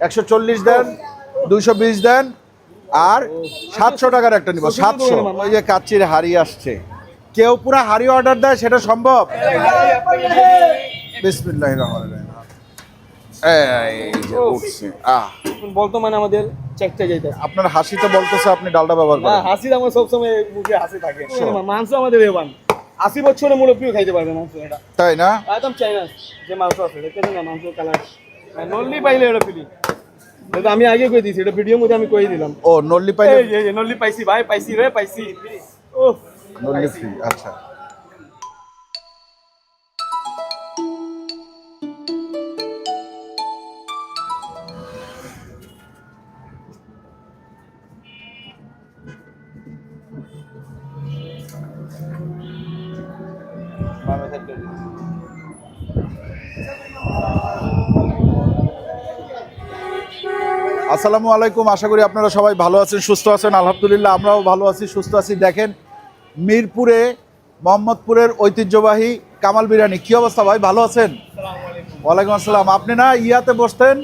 একশো চল্লিশ দেন দুইশো বিশ দেন আর সাতশো টাকার একটা নিব সাতশো। ওই যে কাচ্চির হাড়ি আসছে। কেউ পুরো হাড়ি অর্ডার দেয় সেটা সম্ভব? বিসমিল্লাহ রহমান বর্তমানে আমাদের চেকটা আপনার হাসি তো বলতেছে আপনি ডালটা ব্যবহার না করেন হাসি আমার সবসময় মুখে হাসি থাকে। মাংস আমাদের আশি বছরের মুরব্বীও খাইতে পারবে মাংস এটা। তাই না? একদম চাইনা যে মাংস আছে না মাংস কালার নল্লি পাইলে এটা ফিলি এটা আমি আগে কই দিছি এটা ভিডিওর মধ্যে আমি কই দিলাম। ও নল্লি পাইলে এই নল্লি পাইছি ভাই পাইছি রে পাইছি। ও নল্লি ফ্রি আচ্ছা। আসসালামু আলাইকুম। আশা করি আপনারা সবাই ভালো আছেন সুস্থ আছেন। আলহামদুলিল্লাহ আমরাও ভালো আছি সুস্থ আছি। দেখেন মিরপুরে মোহাম্মদপুরের ঐতিহ্যবাহী কামাল বিরিয়ানি। কি অবস্থা ভাই ভালো আছেন? ওয়ালাইকুম আসসালাম। আপনি না ইয়াতে বসতেন?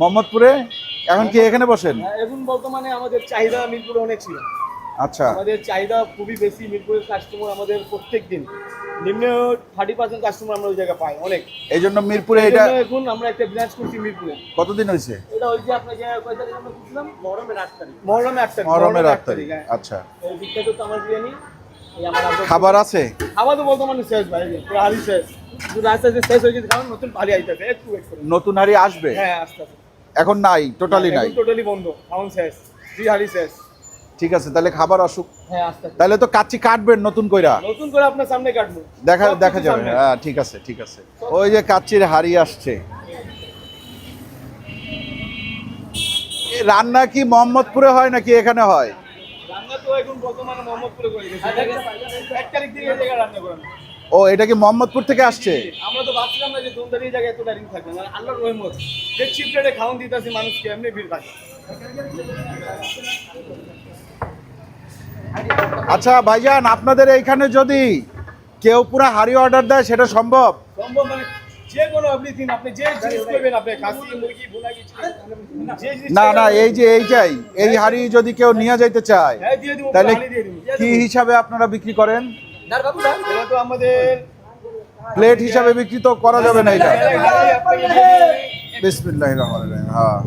মোহাম্মদপুর। এখন কি এখানে বসেন? হ্যাঁ, এখন বর্তমানে আমাদের চাহিদা মিরপুরে অনেক ছিল। আচ্ছা। আমাদের চাহিদা খুবই বেশি মিরপুরের কাস্টমার আমাদের প্রত্যেক দিন নিম্ন থার্টি পার্সেন্ট কাস্টমার আমরা ওই জায়গায় পাই অনেক। এই জন্য মিরপুরে এটা এখন আমরা একটা ব্রাঞ্চ করছি মিরপুরে। কতদিন হয়েছে? এটা ওই যে আপনাকে কয় তারিখ আমরা করছিলাম মহরমের আট তারিখ। মহরমের আট তারিখ মহরমের আট তারিখ হ্যাঁ। আচ্ছা। এই বিখ্যাত বিরিয়ানি এই আমার আপনার- খাবার আছে? খাওয়া তো বর্তমানে শেষ ভাই পুরো হাড়ি শেষ। শুধু আস্তে আস্তে শেষ হয়ে গেছে কারণ নতুন ভারী আইতেছে একটু ওয়েট নতুন হাড়ি আসবে? হ্যাঁ আস্তে আস্তে এখন নাই টোটালি নাই। টোটালি বন্ধ খাওয়ান শেষ দুই হাড়ি শেষ। ঠিক আছে তাহলে খাবার আসুক। হ্যাঁ তাহলে তো কাচ্চি কাটবেন নতুন কইরা। নতুন করে আপনার সামনে কাটবো। দেখা দেখা যাবে। হ্যাঁ ঠিক আছে ঠিক আছে। ওই যে কাচ্চির হাড়ি আসছে। রান্না কি মোহাম্মদপুরে হয় নাকি এখানে হয়? রান্না তো এখন বর্তমানে মোহাম্মদপুরে করে। গেছে এক তারিখ থেকে এই জায়গায় রান্না করেন। ও এটা কি মোহাম্মদপুর থেকে আসছে? আমরা তো ভাবছিলাম না যে ধুমধারি জায়গায় এত দাঁড়িয়ে থাকবে। মানে আল্লাহর রহমত। যে চিপ রেটে খাওয়ান দিতেছি মানুষকে এমনি ভিড় থাকে। আচ্ছা ভাইজান আপনাদের এইখানে যদি কেউ পুরো হাড়ি অর্ডার দেয় সেটা সম্ভব সম্ভব মানে যে কোনো আপনি দিন আপনি যে জিনিস করবেন আপনি খাসি মুরগি ভুনা কিছু না না এই যে এইটাই এই হাড়ি যদি কেউ নিয়ে যাইতে চায় হ্যাঁ দিয়ে দিব তাহলে কি হিসাবে আপনারা বিক্রি করেন এটা তো আমাদের প্লেট হিসাবে বিক্রি তো করা যাবে না এটা বিসমিল্লাহ রহমান রহিম হ্যাঁ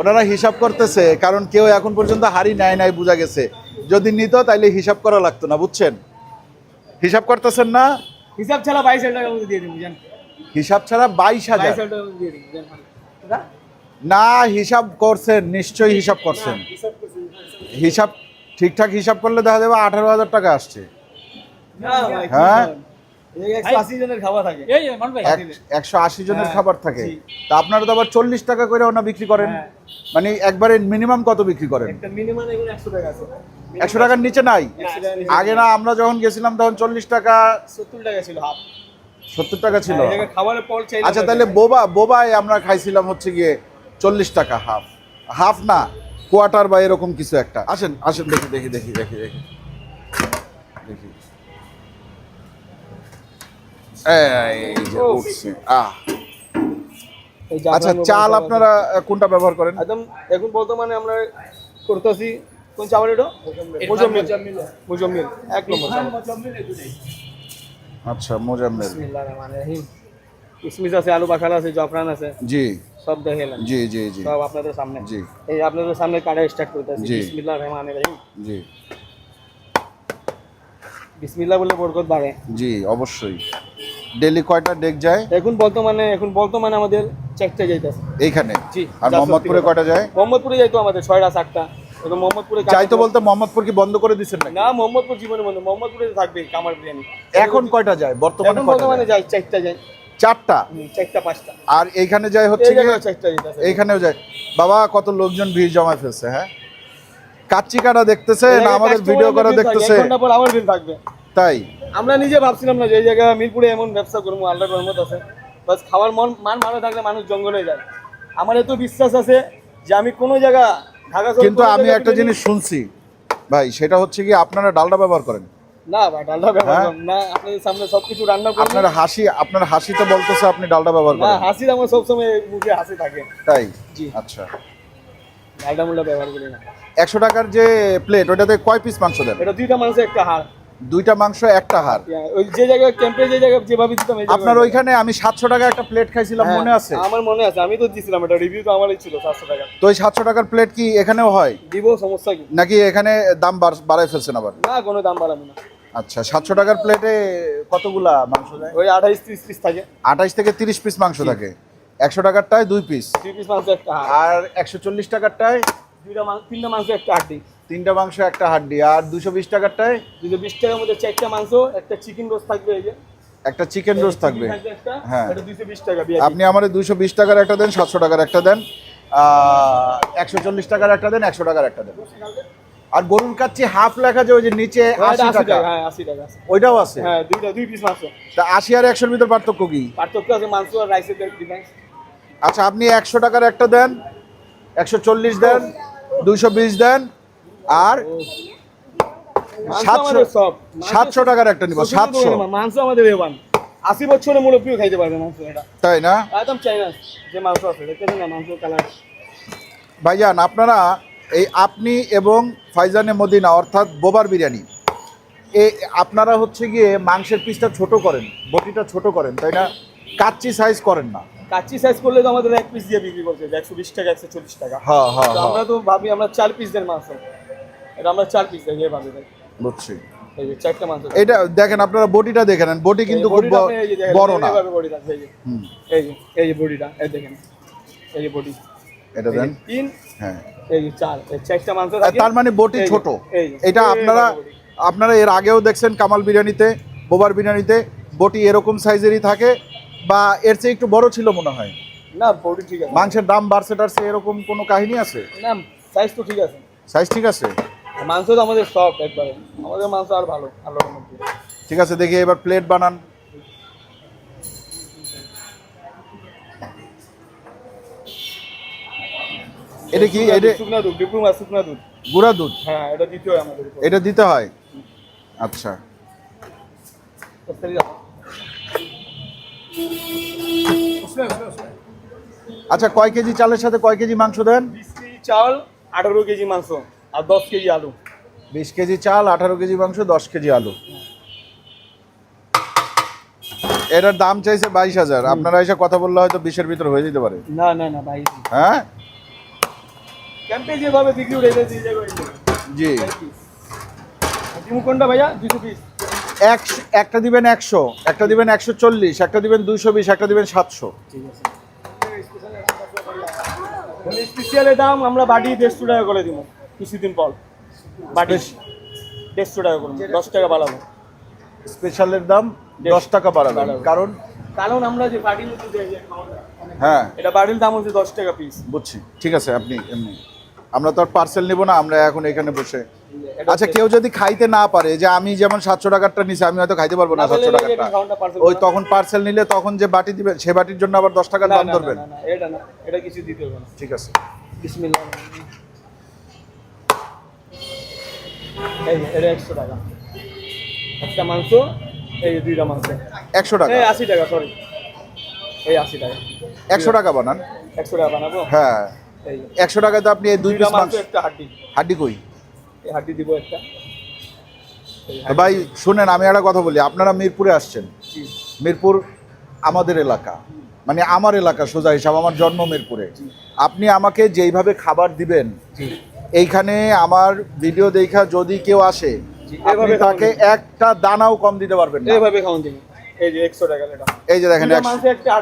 ওনারা হিসাব করতেছে কারণ কেউ এখন পর্যন্ত হাড়ি নেয় নাই বোঝা গেছে। যদি নিত তাইলে হিসাব করা লাগতো না বুঝছেন? হিসাব করতেছেন না? হিসাব ছাড়া বাইশ হাজার মধ্যে দিয়ে দিব জান। হিসাব ছাড়া বাইশ হাজার? না? হিসাব করছেন নিশ্চয়ই হিসাব করছেন। হিসাব ঠিকঠাক হিসাব করলে দেখা যাবে আঠারো হাজার টাকা আসছে। হ্যাঁ? একশো আশি জনের খাওয়া থাকে। হ্যাঁ, খাবার থাকে। তা আপনারা তো আবার চল্লিশ টাকা করে ওনা বিক্রি করেন। হ্যাঁ। মানে একবারে মিনিমাম কত বিক্রি করেন? একটা মিনিমাম এখন একশো টাকা আছে। একশো টাকার নিচে নাই? আগে না আমরা যখন গেছিলাম তখন চল্লিশ টাকা সত্তর টাকা ছিল হাফ। সত্তর টাকা ছিল। চাইলে আচ্ছা তাহলে বোবা বোবায় আমরা খাইছিলাম হচ্ছে গিয়ে চল্লিশ টাকা হাফ। হাফ না কোয়ার্টার বা এরকম কিছু একটা। আসেন আসেন দেখি দেখি দেখি দেখি দেখি। দেখি। এই যে উঠছে আহ। আচ্ছা চাল আপনারা কোনটা ব্যবহার করেন? একদম এখন বর্তমানে আমরা করতেছি কোন চাওয়ার এটা? মুজাম্মিল। মুজাম্মিল। এক নম্বর আচ্ছা মোজাম্মেল। বিসমিল্লাহির কিসমিস আছে আলু বাখারা আছে জাফরান আছে। জি। সব দেখেলেন জি জি জি। সব আপনাদের সামনে। জি। এই আপনাদের সামনে কাটা স্টার্ট করতেছি। জি। বিসমিল্লাহির রহমানির রহিম। জি। বিসমিল্লাহ বলে বরকত বাড়ে। জি অবশ্যই। ডেলি কয়টা ডেক যায়? এখন বর্তমানে এখন বর্তমানে আমাদের চেকটা যাইতেছে। এইখানে? জি, আর মোহাম্মদপুরে কয়টা যায়? মোহাম্মদপুরে যাইতো আমাদের ছয়টা সাতটা। এখন মোহাম্মদপুরে যাইতো বলতে মোহাম্মদপুর কি বন্ধ করে দিচ্ছেন নাকি? না মোহাম্মদপুর জীবনে বন্ধু। মোহাম্মদপুরে থাকবে কামার বিরিয়ানি এখন কয়টা যায়? বর্তমানে কয়টা বর্তমানে যায়? চারটা যাই চারটা? চারটা পাঁচটা। আর এইখানে যায় হচ্ছে চারটা এইখানেও যায়। বাবা কত লোকজন ভিড় জমায় ফেলছে হ্যাঁ? কাচ্চি কাটা দেখতেছে না আমাদের ভিডিও করা দেখতেছে। এক ঘণ্টা পর আবার বিল থাকবে। তাই? আমরা নিজে ভাবছিলাম না যে এই জায়গায় মিরপুরে এমন ব্যবসা করব আল্লাহর রহমত আছে। বাস খাওয়ার মন মান ভালো থাকলে মানুষ জঙ্গলে যায়। আমার এত বিশ্বাস আছে যে আমি কোনো জায়গা ঢাকা কিন্তু আমি একটা জিনিস শুনছি ভাই সেটা হচ্ছে কি আপনারা ডালডা ব্যবহার করেন? না ভাই ডালটা ব্যবহার? না। আপনাদের সামনে সবকিছু রান্না করুন। আপনার হাসি আপনার হাসিতে বলতেছে আপনি ডালডা ব্যবহার না করেন। হাসি আমার সবসময় মুখে হাসি থাকে। তাই? জি। আচ্ছা। ডালটা মুলটা ব্যবহার করি না। একশো টাকার যে প্লেট ওটাতে কয় পিস মাংস দেন? এটা দুইটা মাংস একটা হাড়। দুইটা মাংস একটা হার ওই যে জায়গায় ক্যাম্পে যে জায়গায় যেভাবে দিতাম আপনার ওইখানে আমি সাতশো টাকা একটা প্লেট খাইছিলাম হ্যাঁ, মনে আছে? আমার মনে আছে আমি তো দিছিলাম এটা রিভিউ তো আমারই ছিল সাতশো টাকা। তো ওই সাতশো টাকার প্লেট কি এখানেও হয়? দিব সমস্যা কি? নাকি এখানে দাম বাড়- বাড়াই ফেলছেন আবার? না কোনো দাম বাড়াবো না। আচ্ছা সাতশো টাকার প্লেটে কতগুলা মাংস দেয় ওই আঠাইশ ত্রিশ পিস থাকে। আঠাইশ থেকে তিরিশ পিস মাংস থাকে। একশো টাকারটায় দুই পিস দুই পিস মাংস একটা আর একশো চল্লিশ টাকারটায় দুইটা মাংস তিনটা মাংস একটা হাড্ডি তিনটা মাংস একটা হাড্ডি। আর দুশো বিশ টাকারটায়? দুশো বিশ টাকার মধ্যে চারটা মাংস একটা চিকেন রোস্ট থাকবে এই যে। একটা চিকেন রোস্ট থাকবে। হ্যাঁ। আপনি আমার দুশো বিশ টাকার একটা দেন সাতশো টাকার একটা দেন একশো চল্লিশ টাকার একটা দেন একশো টাকার একটা দেন। আর গরুর কাচ্ছি হাফ লেখা যে ওই যে নিচে আশি আশি টাকা। টাকা হ্যাঁ আশি টাকা ওইটাও আছে? হ্যাঁ দুইটা দুই পিস মাংস। তা আশি আর একশোর ভিতর পার্থক্য কি? পার্থক্য আছে মাংস আর রাইসের ডিফারেন্স আচ্ছা আপনি একশো টাকার একটা দেন একশো চল্লিশ দেন দুইশো বিশ দেন আর সাতশো টাকার একটা নিব সাতশো। মাংস আমাদের আশি বছরের মুরব্বীও খাইতে পারবে মাংস এটা। তাই না? একদম চাইনা যে মাংস আছে দেখতেছেন না মাংস কালার ভাইজান আপনারা এই আপনি এবং ফাইজানে মদিনা অর্থাৎ বোবার বিরিয়ানি এ আপনারা হচ্ছে গিয়ে মাংসের পিসটা ছোট করেন বটিটা ছোট করেন তাই না? কাচ্চি সাইজ করেন না। কাচ্চি সাইজ করলে তো আমাদের এক পিস দিয়ে বিক্রি করছে একশো বিশ টাকা একশো চল্লিশ টাকা। হ্যাঁ হ্যাঁ হ্যাঁ। আমরা তো ভাবি আমরা চার পিস দেন মাংস। এটা আমরা চার পিস বুঝছি। এটা দেখেন আপনারা বটিটা দেখে নেন। বটি কিন্তু খুব বডিটা বড় না। বডি এই যে। এই যে বডিটা এই দেখেন। এই যে বডি। এটা দেন। তিন হ্যাঁ। এই যে চার চারটা মাংস তার মানে বটি ছোট। এটা আপনারা আপনারা এর আগেও দেখছেন কামাল বিরিয়ানিতে বোবার বিরিয়ানিতে বটি এরকম সাইজেরই থাকে বা এর চেয়ে একটু বড় ছিল মনে হয়? না বডি ঠিক আছে। মাংসের দাম বাড়ছে টাড়ছে এরকম কোনো কাহিনী আছে? না সাইজ তো ঠিক আছে। সাইজ ঠিক আছে? মাংস তো আমাদের সব একবারে। আমাদের মাংস আর ভালো ভালো মধ্যে। ঠিক আছে দেখি এবার প্লেট বানান। এটা কি? এটা শুকনা দুধ ডিপ্লোমা শুকনা দুধ। গুঁড়া দুধ? হ্যাঁ এটা দিতে হয় আমাদের এটা দিতে হয়? আচ্ছা। আচ্ছা কয় কেজি চালের সাথে কয় কেজি মাংস দেন? চাল আঠারো কেজি মাংস। আর দশ কেজি আলু। বিশ কেজি চাল আঠারো কেজি মাংস দশ কেজি আলু। এটার দাম চাইছে বাইশ হাজার। আপনারা এসে কথা বললে হয়তো বিশের ভিতর হয়ে যেতে পারে। না না না ভাই হ্যাঁ? ক্যাম্পে যেভাবে বিক্রি উঠে জি। ডিমু কোনটা ভাইয়া দুশো পিস এক একটা দিবেন একশো একটা দিবেন একশো চল্লিশ একটা দিবেন দুইশো বিশ একটা দিবেন সাতশো। ঠিক আছে। স্পেশালের দাম আমরা বাড়ি দেড়শো টাকা করে দিব। কিছুদিন পর। বাড়ি দেড়শো টাকা করব দশ টাকা বাড়াবো। স্পেশালের দাম দশ টাকা বাড়াবেন। বাড়াবো। কারণ কারণ আমরা যে বাড়ির মধ্যে দেই হ্যাঁ। এটা বাড়ির দাম হচ্ছে দশ টাকা পিস বুঝছি। ঠিক আছে আপনি এমনি। আমরা তো আর পার্সেল নিব না আমরা এখন এখানে বসে। আচ্ছা কেউ যদি খাইতে না পারে যে আমি যেমন সাতশো টাকারটা নিছি আমি হয়তো খাইতে পারব না সাতশো টাকারটা। ওই তখন পার্সেল নিলে তখন যে বাটি দিবেন সে বাটির জন্য আবার দশ টাকার দাম ধরবেন। এটা না এটা কিছু দিতে হবে ঠিক আছে। বিসমিল্লাহ। এই এটা একশো টাকা। একটা মাংস এই দুইটা মাংস। একশো টাকা? এই আশি টাকা সরি এই আশি টাকা। একশো টাকা বানান। একশো টাকা বানাবো? হ্যাঁ। একশো টাকাতে আপনি এই দুই দুইটা পিস মাংস একটা হাড্ডি। হাড্ডি কই? এই হাড্ডি দিব একটা। ভাই শুনেন আমি একটা কথা বলি। আপনারা মিরপুরে আসছেন। মিরপুর আমাদের এলাকা। মানে আমার এলাকা সোজা হিসাব আমার জন্ম মিরপুরে। আপনি আমাকে যেইভাবে খাবার দিবেন। এইখানে আমার ভিডিও দেখা যদি কেউ আসে আপনি তাকে একটা দানাও কম দিতে পারবেন না। এইভাবে খাওয়ান দিন। এই যে একশো টাকা এটা। এই যে দেখেন একটা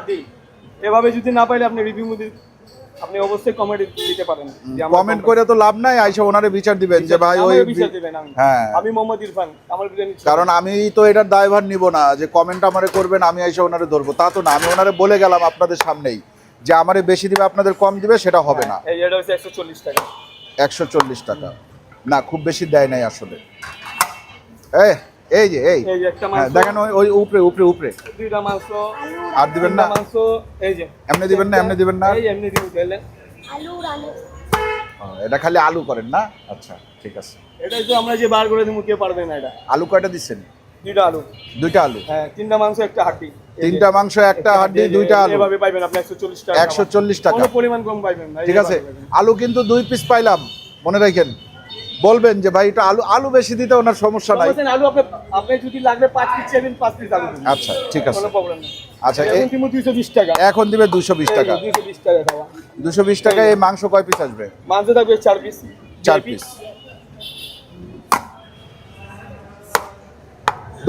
এভাবে যদি না পাইলে আপনি রিভিউ মধ্যে আপনি অবশ্যই কমেন্ট দিতে পারেন। কমেন্ট করে তো লাভ নাই আইসা ওনারে বিচার দিবেন যে ভাই ওই হ্যাঁ। আমি মোহাম্মদ ইরফান আমার বিরিয়ানি কারণ আমি তো এটার দায়ভার নিব না যে কমেন্ট আমারে করবেন আমি এসে ওনারে ধরবো। তা তো না আমি ওনারে বলে গেলাম আপনাদের সামনেই যে আমারে বেশি দিবে আপনাদের কম দিবে সেটা হবে না। এই এটা হচ্ছে একশো চল্লিশ টাকা। একশো চল্লিশ টাকা। না খুব বেশি দেয় নাই আসলে। এই এই যে এই। এই যে একটা হ্যাঁ দেখেন ওই উপরে উপরে উপরে। দুইটা মাংস। আর দিবেন না? মাংস এই যে। এমনি দিবেন না এমনি দিবেন না? এই এমনি দিব এটা খালি আলু করেন না? আচ্ছা ঠিক আছে। এটা তো আমরা যে বার করে দিব কেউ পারবে না এটা। আলু কয়টা দিচ্ছেন? দুইটা আলু। দুইটা আলু? হ্যাঁ তিনটা মাংস একটা হাড্ডি। তিনটা মাংস একটা হাড্ডি দুইটা আলু। এভাবে পাইবেন আপনি একশো চল্লিশ টাকা একশো চল্লিশ টাকা। কোনো পরিমাণ কম পাইবেন ঠিক আছে। আলু কিন্তু দুই পিস পাইলাম মনে রাখেন। বলবেন যে ভাই এটা আলু আলু বেশি দিতে ওনার সমস্যা নাই। আলু আপনি আপনি যদি লাগবে পাঁচ পিস চাইবেন পাঁচ পিস আলু আচ্ছা ঠিক আছে। কোনো প্রবলেম নেই। আচ্ছা এখন দুইশো বিশ টাকা। এখন দিবে দুশো বিশ টাকা। দুইশো বিশ টাকা খাওয়া দুশো বিশ টাকায় এই মাংস কয় পিস আসবে? মাংস থাকবে চার পিস চার পিস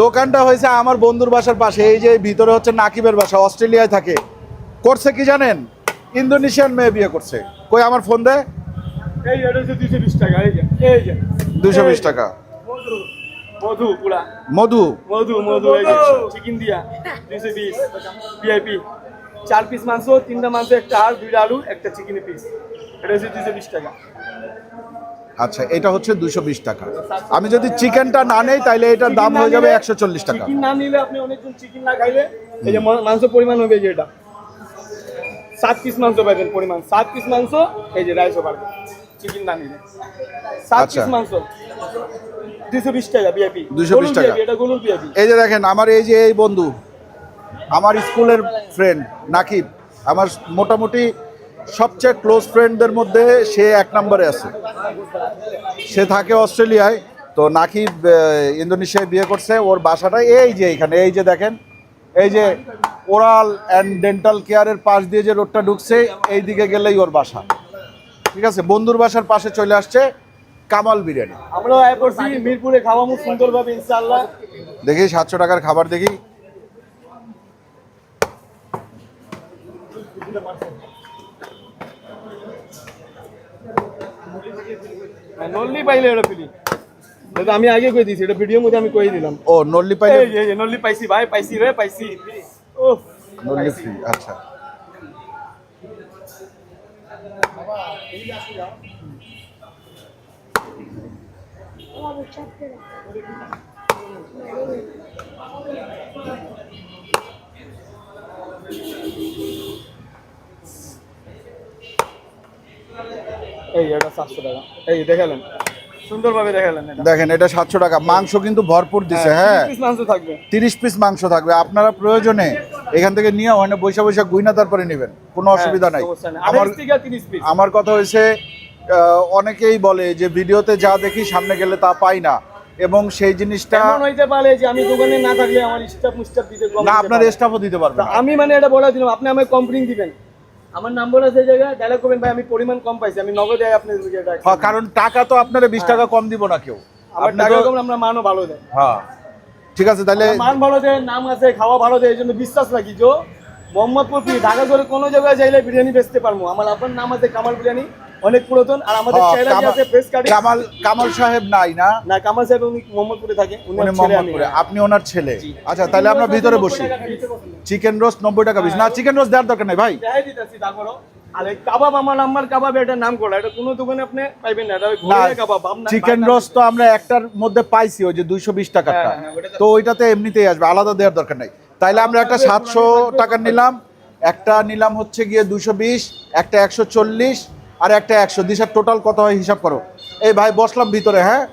দোকানটা হয়েছে আমার বন্ধুর বাসার পাশে এই যে ভিতরে হচ্ছে নাকিবের বাসা অস্ট্রেলিয়ায় থাকে। করছে কি জানেন? ইন্দোনেশিয়ান মেয়ে বিয়ে করছে। কই আমার ফোন দে। এই এটা হচ্ছে দুইশো বিশ টাকা এই যে এই দুশো বিশ টাকা। মধু মধু পুরা। মধু? মধু মধু চিকেন দিয়া দুইশো বিশ। ভিআইপি চার পিস মাংস তিনটা মাংস একটা আর দুইটা আলু একটা চিকেন পিস এটা হচ্ছে দুইশো বিশ টাকা। আচ্ছা এটা হচ্ছে দুশো বিশ টাকা। আমি যদি চিকেনটা না নেই তাহলে এটার দাম হয়ে যাবে একশো চল্লিশ টাকা। না নিলে আপনি অনেকজন চিকেন না খাইলে এই যে মাংস পরিমাণ হবে যে এটা। সাত পিস মাংস পাবেন পরিমাণ। সাত পিস মাংস এই যে রাইসও পারবেন। চিকেন না নিলে। সাত আচ্ছা। পিস মাংস। দুশো বিশ টাকা বিআইপি 220 টাকা। এটা গরুর বিআইপি এই যে দেখেন আমার এই যে এই বন্ধু আমার স্কুলের ফ্রেন্ড নাকিব আমার মোটামুটি সবচেয়ে ক্লোজ ফ্রেন্ডদের মধ্যে সে এক নম্বরে আছে। সে থাকে অস্ট্রেলিয়ায় তো নাকি ইন্দোনেশিয়ায় বিয়ে করছে ওর বাসাটা এই যে এখানে এই যে দেখেন এই যে ওরাল অ্যান্ড ডেন্টাল কেয়ারের পাশ দিয়ে যে রোডটা ঢুকছে এই দিকে গেলেই ওর বাসা। ঠিক আছে? বন্ধুর বাসার পাশে চলে আসছে কামাল বিরিয়ানি। আমরাও আয় করছি মিরপুরে খাওয়ামু সুন্দরভাবে ইনশাআল্লাহ। দেখি সাতশো টাকার খাবার দেখি। নল্লি পাইলে এটা ফিলি এটা আমি আগে কই দিয়েছি এটা ভিডিওর মধ্যে আমি কই দিলাম। ও নল্লি পাইলে এই যে এই যে নল্লি পাইছি ভাই পাইছি রে পাইছি। ও নল্লি ফ্রি আচ্ছা। এই এটা সাতশো টাকা। এই দেখালেন। সুন্দরভাবে দেখালেন এটা। দেখেন এটা সাতশো টাকা। মাংস কিন্তু ভরপুর দিছে হ্যাঁ পিস মাংস থাকবে। তিরিশ পিস মাংস থাকবে। আপনারা প্রয়োজনে এখান থেকে নিয়ে হয় না বৈশা বৈশা গুইনা তারপরে নেবেন। কোনো অসুবিধা নাই। আমার আমার কথা হয়েছে অনেকেই বলে যে ভিডিওতে যা দেখি সামনে গেলে তা পাই না। এবং সেই জিনিসটা এমন হইতে পারে যে আমি দোকানে না থাকলে আমার স্টাফ মুস্টাফ দিতে না আপনার স্টাফও দিতে পারবে আমি মানে এটা বলে দিলাম আপনি আমাকে কমপ্লেন দিবেন। আমার জায়গায় ডায়লগ করবেন ভাই আমি পরিমাণ কম পাইছি আমি নগদে হ্যাঁ, কারণ টাকা তো আপনারা বিশ টাকা কম দিব না কেউ। আমার আপনি টাকা কম আমরা মানও ভালো দেয়। হ্যাঁ। ঠিক আছে তাহলে মান ভালো দেয় নাম আছে খাওয়া ভালো দেয় এই জন্য বিশ্বাস রাখি যে মোহাম্মদপুর ঢাকা করে কোনো জায়গায় যাইলে বিরিয়ানি বেচতে পারব। আমার আপনার নাম আছে কামাল বিরিয়ানি। অনেক পুরাতন আর আমাদের হ্যাঁ, কামাল- আছে ফেস কাটি কামাল কামাল সাহেব নাই না? না কামাল সাহেব উনি মোহাম্মদপুরে থাকে উনি মোহাম্মদপুরে আপনি ওনার ছেলে। আচ্ছা তাহলে আমরা ভিতরে বসি। চিকেন রোস্ট নব্বই টাকা পিস। না চিকেন রোস্ট দেওয়ার দরকার নেই ভাই। আর কাবাব আমার আমার কাবাব এটা নাম করা এটা কোনো দোকানে আপনি পাইবেন না। এটা ওই কাবাব চিকেন রোস্ট তো আমরা একটার মধ্যে পাইছি ওই যে দুইশো বিশ টাকারটা। হ্যাঁ, হ্যাঁ, তো- তো ওইটাতে এমনিতেই আসবে। আলাদা দেওয়ার দরকার নাই। তাইলে আমরা একটা সাতশো টাকার নিলাম। একটা নিলাম হচ্ছে গিয়ে দুশো বিশ একটা একশো চল্লিশ আর একটা একশো দিশার টোটাল কত হয় হিসাব করো। এই ভাই, বসলাম ভিতরে হ্যাঁ?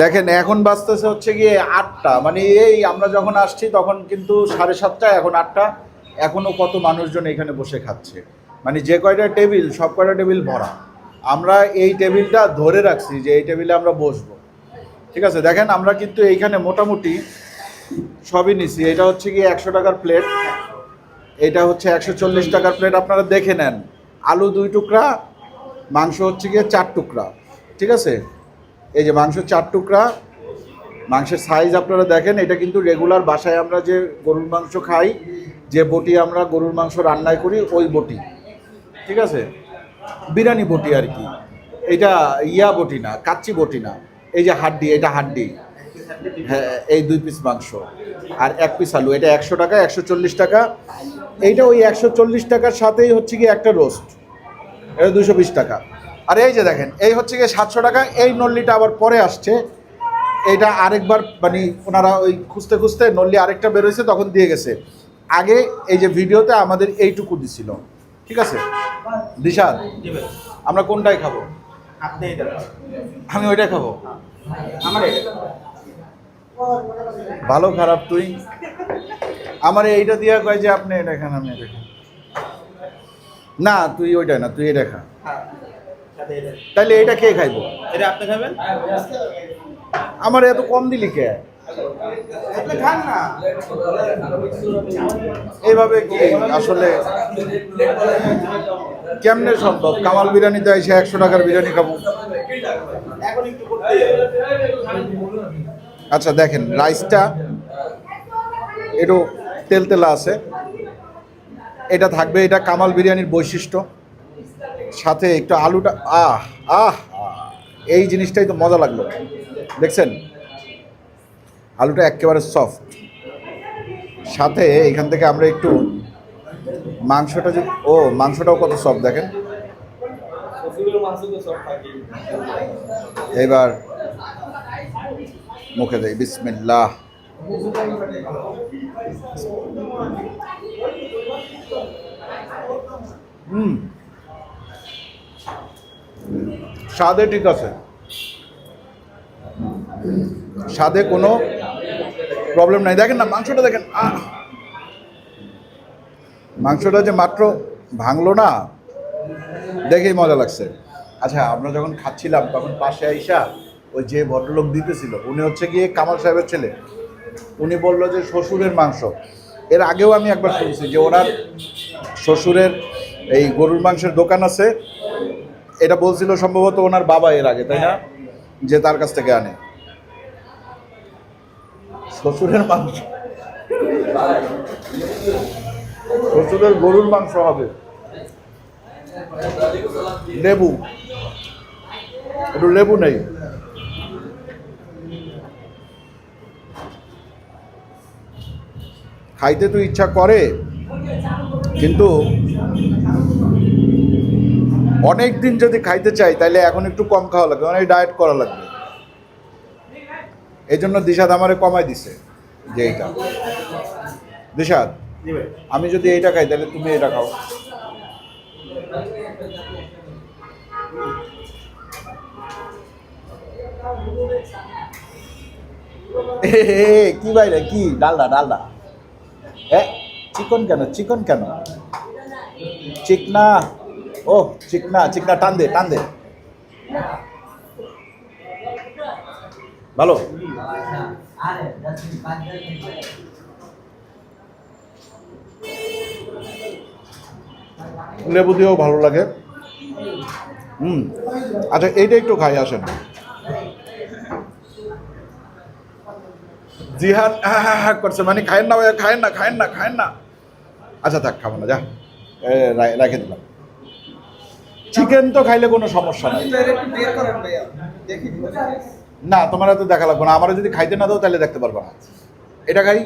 দেখেন, এখন বাঁচতেছে হচ্ছে গিয়ে আটটা। মানে এই আমরা যখন আসছি, তখন কিন্তু সাড়ে সাতটা, এখন আটটা। এখনও কত মানুষজন এখানে বসে খাচ্ছে। মানে যে কয়টা টেবিল, সব কয়টা টেবিল ভরা। আমরা এই টেবিলটা ধরে রাখছি যে এই টেবিলে আমরা বসবো। ঠিক আছে? দেখেন, আমরা কিন্তু এইখানে মোটামুটি সবই নিছি। এটা হচ্ছে গিয়ে একশো টাকার প্লেট এটা হচ্ছে একশো চল্লিশ টাকার প্লেট আপনারা দেখে নেন। আলু দুই টুকরা, মাংস হচ্ছে গিয়ে চার টুকরা, ঠিক আছে? এই যে মাংস চার টুকরা, মাংসের সাইজ আপনারা দেখেন, এটা কিন্তু রেগুলার বাসায় আমরা যে গরুর মাংস খাই, যে বটি আমরা গরুর মাংস রান্নায় করি, ওই বটি, ঠিক আছে? বিরিয়ানি বটি আর কি। এটা ইয়া বটি না, কাচ্চি বটি না, এই যে হাড্ডি, এটা হাড্ডি। হ্যাঁ এই দুই পিস মাংস। আর এক পিস আলু, এটা একশো টাকা, একশো চল্লিশ টাকা। এইটা ওই একশো চল্লিশ টাকার সাথেই হচ্ছে কি একটা রোস্ট এটা দুশো বিশ টাকা। আর এই যে দেখেন এই হচ্ছে গিয়ে সাতশো টাকা এই নল্লিটা আবার পরে আসছে। এটা আরেকবার মানে ওনারা ওই খুঁজতে খুঁজতে নল্লি আরেকটা বেরোয়েছে তখন দিয়ে গেছে। আগে এই যে ভিডিওতে আমাদের এইটুকু দিছিল। ঠিক আছে? দিশাদ আমরা কোনটাই খাব? আমি ওইটাই খাব। আমার এটা। ভালো খারাপ তুই? আমার এইটা দিয়া কয় যে আপনি এটা খান আমি এটা। না তুই ওইটা না তুই এটা খা। তাহলে এটা কে খাইবো? এটা আপনি খাবেন? আমার এত কম দিলি কে? এইভাবে কি আসলে কেমনে সম্ভব? কামাল বিরিয়ানিতে এসে একশো টাকার বিরিয়ানি খাব। এখন একটু। আচ্ছা দেখেন রাইসটা একটু তেল তেলা আছে। এটা থাকবে এটা কামাল বিরিয়ানির বৈশিষ্ট্য। সাথে একটু আলুটা আহ আহ এই জিনিসটাই তো মজা লাগল। দেখছেন? আলুটা একেবারে সফট সাথে এখান থেকে আমরা একটু মাংসটা যে ও মাংসটাও কত সফট দেখেন। এবার মুখে দেয়, বিসমিল্লাহ। হুম। স্বাদে ঠিক আছে। স্বাদে কোনো প্রবলেম নাই। দেখেন না, মাংসটা দেখেন! মাংসটা যে মাত্র ভাঙলো না, দেখেই মজা লাগছে। আচ্ছা আমরা যখন খাচ্ছিলাম, তখন পাশে আইসা ওই যে ভদ্রলোক দিতেছিল উনি হচ্ছে গিয়ে কামাল সাহেবের ছেলে। উনি বলল যে শ্বশুরের মাংস। এর আগেও আমি একবার শুনছি যে ওনার শ্বশুরের এই গরুর মাংসের দোকান আছে। এটা বলছিল সম্ভবত ওনার বাবা এর আগে তাই না? যে তার কাছ থেকে আনে। শ্বশুরের মাংস। শ্বশুরের গরুর মাংস হবে। লেবু। একটু লেবু নেই। খাইতে তো ইচ্ছা করে কিন্তু অনেক দিন যদি খাইতে চাই তাহলে এখন একটু কম খাওয়া লাগবে অনেক ডায়েট করা লাগবে। এই জন্য দিশাদ আমারে কমাই দিছে যে এইটা। দিশাদ আমি যদি এইটা খাই তাহলে তুমি এটা খাও। কি বাইরে কি? ডালডা ডালডা। এ, চিকন কেন? চিকন কেন? চিকনা। ও, চিকনা চিকনা, টান দে টান দে। ভালো। লেবু দিয়েও ভালো লাগে। হুম। আচ্ছা এইটা একটু খাই, আসেন। জিহান হ্যাঁ হ্যাঁ হ্যাঁ করছে। মানে খায়েন না ভাইয়া খায়েন না খায়েন না খায়েন না। আচ্ছা থাক, খাব না, যা। রেখে দিলাম। চিকেন তো খাইলে কোনো সমস্যা নাই। না, তোমার তো দেখা লাগবে না। আমারও যদি খাইতে না দাও, তাহলে দেখতে পারব না। এটা খাই?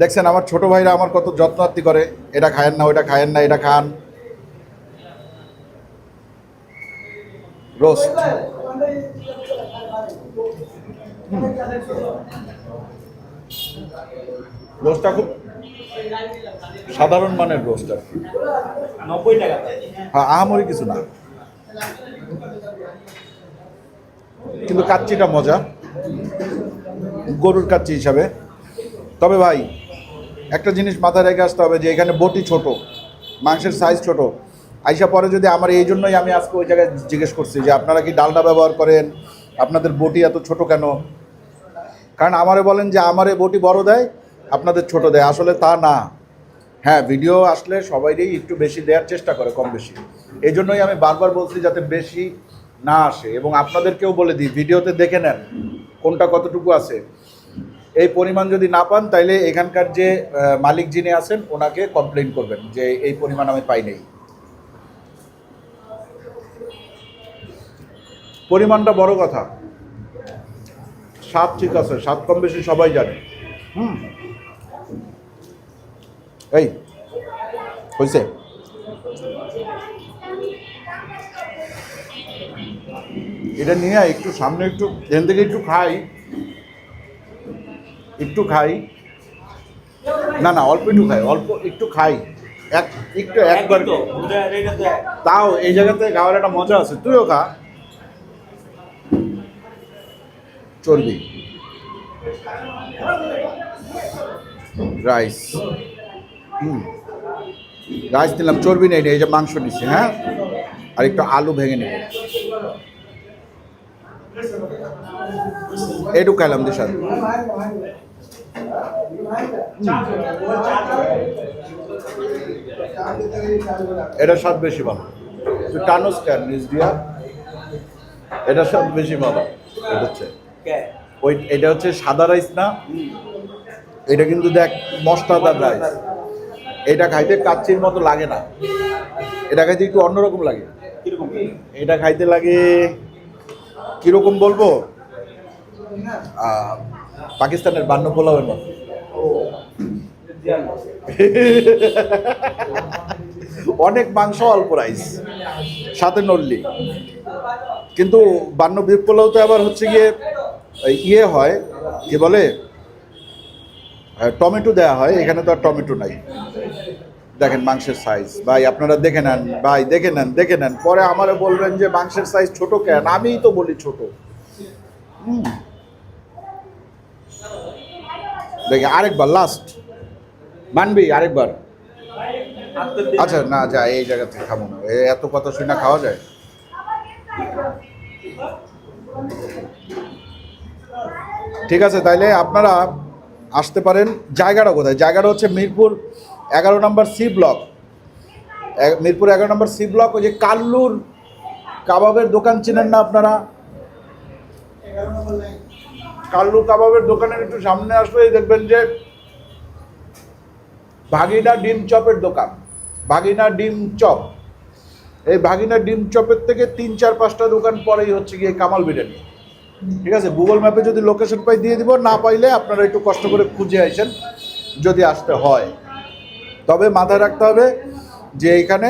দেখছেন, আমার ছোট ভাইরা আমার কত যত্নার্থী করে। এটা খায়েন না, ওইটা খায়েন না, এটা খান। রোস্ট রোস্টটা খুব সাধারণ মানের রোস্ট আর কি নব্বই টাকা। হ্যাঁ আহামরি কিছু না। কিন্তু কাচ্চিটা মজা। গরুর কাচ্চি হিসাবে। তবে ভাই একটা জিনিস মাথায় রেখে আসতে হবে যে এখানে বটি ছোট মাংসের সাইজ ছোট। আইসা পরে যদি আমার এই জন্যই আমি আজকে ওই জায়গায় জিজ্ঞেস করছি যে আপনারা কি ডালডা ব্যবহার করেন? আপনাদের বটি এত ছোট কেন? কারণ আমারে বলেন যে আমারে বটি বড় দেয়, আপনাদের ছোট দেয়। আসলে তা না। হ্যাঁ ভিডিও আসলে সবাইরই একটু বেশি দেওয়ার চেষ্টা করে, কম বেশি। এই জন্যই আমি বারবার বলছি যাতে বেশি না আসে। এবং আপনাদেরকেও বলে দিই, ভিডিওতে দেখে নেন কোনটা কতটুকু আছে। এই পরিমাণ যদি না পান, তাইলে এখানকার যে মালিক যিনি আছেন, ওনাকে কমপ্লেন করবেন যে এই পরিমাণ আমি পাই নাই। পরিমাণটা বড় কথা। স্বাদ ঠিক আছে স্বাদ কম বেশি সবাই জানে। হুম। এই হয়েছে এটা নিয়ে একটু সামনে একটু এখান থেকে একটু খাই। একটু খাই। না না অল্প একটু খাই অল্প একটু খাই। এক একটু একবার তাও এই জায়গাতে খাওয়ার একটা মজা আছে। তুইও খা। চর্বি। রাইস। হুম। রাইস দিলাম, চর্বি নেই এই যে মাংস নিচ্ছি হ্যাঁ? আর একটু আলু ভেঙে নেব। এটু খাইলাম দিশাদ এটা স্বাদ বেশি ভালো। টানোস কেন, নিজ দিয়া? এটা স্বাদ বেশি ভালো এটা হচ্ছে। ওই এটা হচ্ছে সাদা রাইস না? এটা কিন্তু দেখ মশলাদার রাইস এটা খাইতে কাচ্চির মতো লাগে না। এটা খাইতে একটু অন্যরকম লাগে। এটা খাইতে লাগে কীরকম বলব? পাকিস্তানের বান্ন পোলাওয়ের মতো অনেক মাংস অল্প রাইস সাথে নল্লি। কিন্তু বান্ন পোলাও তো আবার হচ্ছে গিয়ে ইয়ে হয়, কি বলে টমেটো দেওয়া হয়, এখানে তো আর টমেটো নাই। দেখেন মাংসের সাইজ ভাই, আপনারা দেখে নেন, ভাই, দেখে নেন দেখে নেন। পরে আমারে বলবেন যে, মাংসের সাইজ ছোট কেন? আমিই তো বলি ছোট। দেখে আরেকবার লাস্ট মানবি, আরেকবার। আচ্ছা না, যা, এই জায়গা থেকে খাব না। এত কথা শুনে খাওয়া যায়? ঠিক আছে, তাইলে আপনারা আসতে পারেন জায়গাটা কোথায়? জায়গাটা হচ্ছে মিরপুর এগারো নম্বর সি ব্লক। মিরপুর এগারো নম্বর সি ব্লক, ওই যে কাল্লুর কাবাবের দোকান চেনেন না আপনারা? কাল্লু কাবাবের দোকানের একটু সামনে আসলেই দেখবেন যে ভাগিনা ডিম চপের দোকান। ভাগিনা ডিম চপ। এই ভাগিনা ডিম চপের থেকে তিন চার পাঁচটা দোকান পরেই হচ্ছে গিয়ে কামাল বিরিয়ানি। ঠিক আছে? গুগল ম্যাপে যদি লোকেশন পাই দিয়ে দিব, না পাইলে আপনারা একটু কষ্ট করে খুঁজে আসেন যদি আসতে হয়। তবে মাথায় রাখতে হবে যে এখানে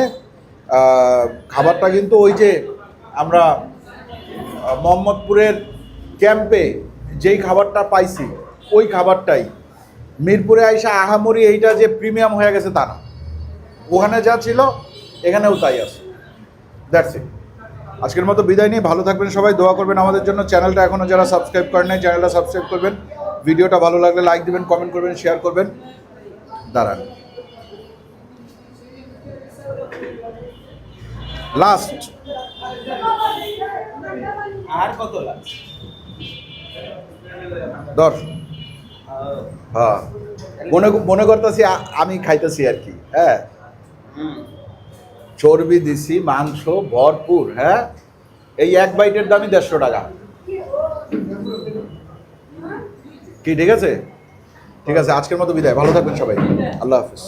খাবারটা কিন্তু ওই যে আমরা মোহাম্মদপুরের ক্যাম্পে যেই খাবারটা পাইছি, ওই খাবারটাই। মিরপুরে আইসা আহামরি এইটা যে প্রিমিয়াম হয়ে গেছে তা না। ওখানে যা ছিল, এখানেও তাই আছে। দ্যাটস ইট আজকের মতো বিদায় নিয়ে ভালো থাকবেন সবাই দোয়া করবেন আমাদের জন্য। চ্যানেলটা এখনও যারা সাবস্ক্রাইব করেন নাই চ্যানেলটা সাবস্ক্রাইব করবেন। ভিডিওটা ভালো লাগলে লাইক দিবেন কমেন্ট করবেন শেয়ার করবেন। দাঁড়ান। লাস্ট আর কত দশ হ্যাঁ। মনে মনে করতেছি আমি খাইতেছি আর কি। হ্যাঁ। চর্বি দিছি, মাংস, ভরপুর হ্যাঁ? এই এক বাইটের দামই দেড়শো টাকা। কি, ঠিক আছে? ঠিক আছে, আজকের মতো বিদায়। ভালো থাকবেন সবাই। আল্লাহ হাফিজ।